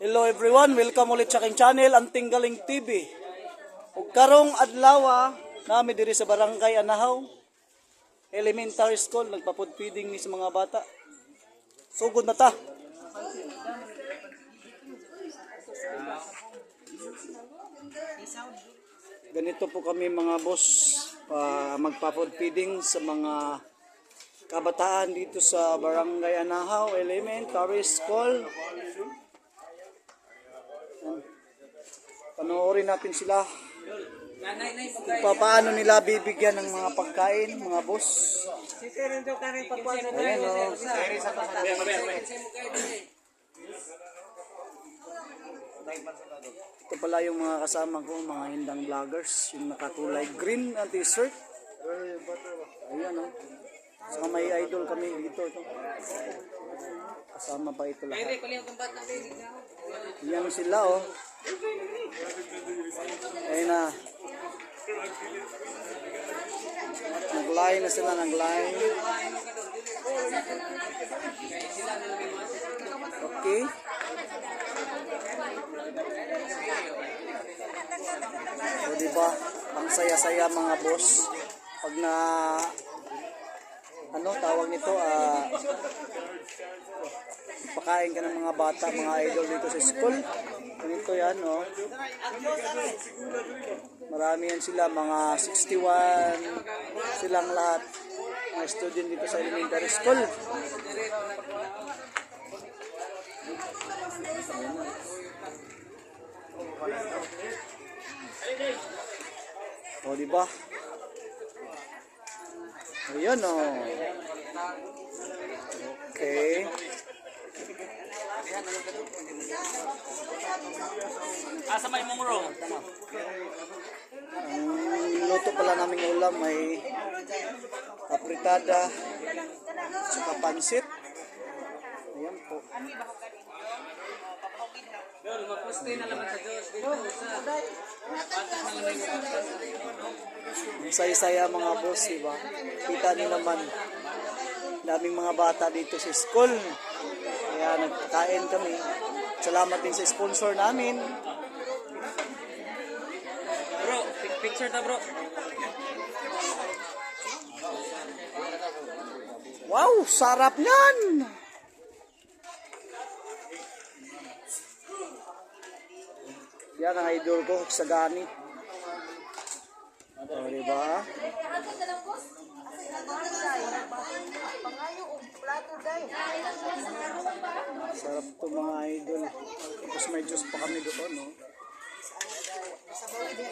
Hello everyone, welcome ulit sa aking channel, Anting Galing TV. Ug karong adlaw ah, nami diri sa Barangay Anahaw, Elementary School, nagpa-food feeding ni sa mga bata. Sugod na ta. Ganito po kami mga boss, pa magpa-food feeding sa mga kabataan dito sa Barangay Anahaw Elementary School. Panoorin natin sila kung pa- paano nila bibigyan ng mga pagkain, mga boss. Ayan o. Ito pala yung mga kasama ko, mga hindang vloggers, yung nakakulay green ang t-shirt. Ayan o. Saka may idol kami dito. Ito. Kasama pa ito lahat. Yan sila oh. Ayun na. Nag-line na sila, nag-line. Okay. So, di ba? Ang saya-saya mga boss. Pag na ano tawag nito ah pakain ka ng mga bata, mga idol dito sa school. Ganito yan, oh. Marami yan sila, mga 61 silang lahat. Mga student dito sa elementary school. O, di ba? Ayan, oh. Okay. Asa may mong room? Ang luto pala naming ulam ay apritada saka pansit. Ayan po. Yun, magpuste na naman sa Diyos dito sa saya-saya mga boss, di ba? Kita niyo naman, daming mga bata dito sa school. Kaya nagkain kami. Salamat din sa sponsor namin. Bro, pic- picture ta bro. Wow, sarap niyan! Yan ang idol ko, Sagani. O, di ba? sarap to mga idol. Tapos may juice pa kami doon, no? Sa bawal din